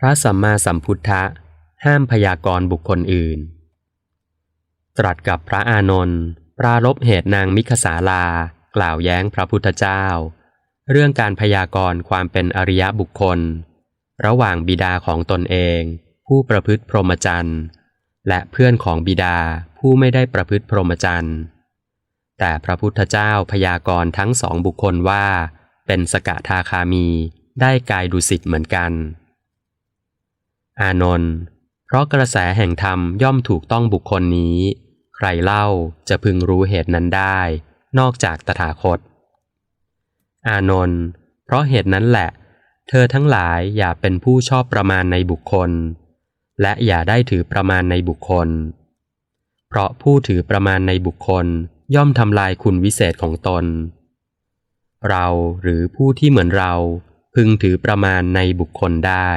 พระสัมมาสัมพุทธะห้ามพยากรณ์บุคคลอื่น ตรัสกับพระอานนท์ปรารบเหตุนางมิขสาลา กล่าวแย้งพระพุทธเจ้า เรื่องการพยากรณ์ความเป็นอริยบุคคล ระหว่างบิดาของตนเอง ผู้ประพฤติพรหมจรรย์และเพื่อนของบิดาผู้ไม่ได้ประพฤติพรหมจรรย์แต่พระพุทธเจ้าพยากรณ์ทั้งสองบุคคลว่า เป็นสกทาคามีได้กายดุสิตเหมือนกัน อานนท์เพราะกระแสแห่งธรรมย่อมถูกต้องบุคคลนี้ ใครเล่าจะพึงรู้เหตุนั้นได้ นอกจากตถาคต อานนท์เพราะเหตุนั้นแหละ เธอทั้งหลายอย่าเป็นผู้ชอบประมาณในบุคคล และอย่าได้ถือประมาณในบุคคล เพราะผู้ถือประมาณในบุคคลย่อมทำลายคุณวิเศษของตน เราหรือผู้ที่เหมือนเราพึงถือประมาณในบุคคลได้